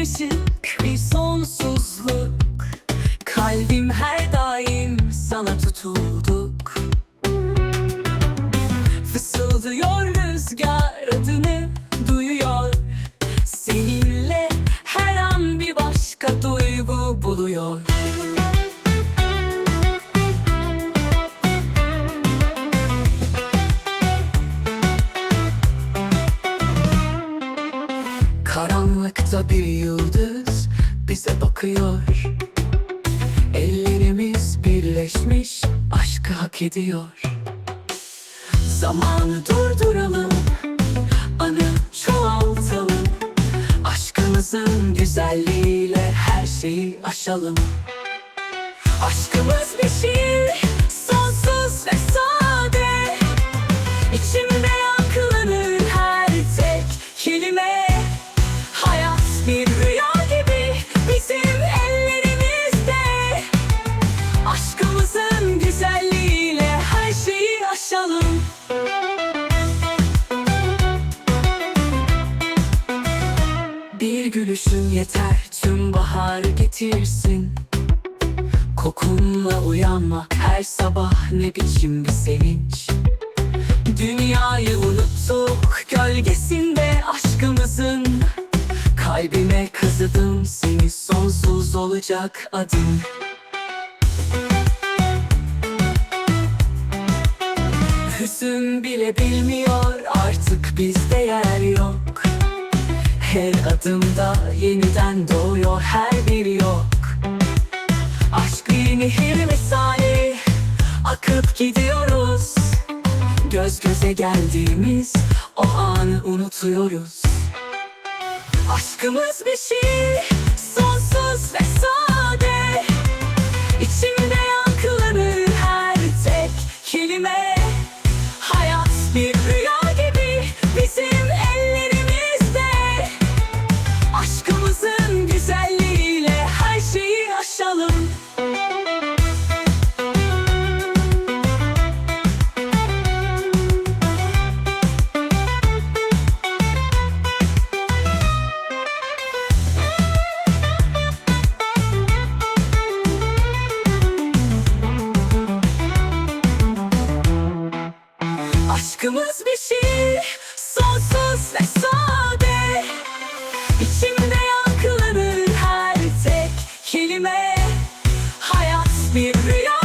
birleşik bir sonsuzluk. Kalbim her daim sana tutulduk. Fısıldıyor rüzgar adını duyuyor. Seninle her an bir başka duygu buluyor. Bir yıldız bize bakıyor. Ellerimiz birleşmiş aşkı hak ediyor. Zamanı durduralım Anı çoğaltalım. Aşkımızın güzelliğiyle her şeyi aşalım. Aşkımız bir şiir Sonsuz ve sade. İçimde gülüşün yeter tüm bahar getirsin. Kokunla uyanmak her sabah ne biçim bir sevinç. Dünyayı unuttuk gölgesinde aşkımızın. Kalbime kazıdım seni sonsuz olacak adım. Hüzün bile bilmiyor artık bizde yer yok Her adımda yeniden doğuyor her bir yok. Aşk bir nehir misali Akıp gidiyoruz. Göz göze geldiğimiz o anı unutuyoruz. Aşkımız bir şiir Sonsuz ve sade. İçimde yankılanır her tek kelime Aşkımız bir şiir Sonsuz ve sade. İçimde yankılanır her tek kelime. Hayat bir rüya.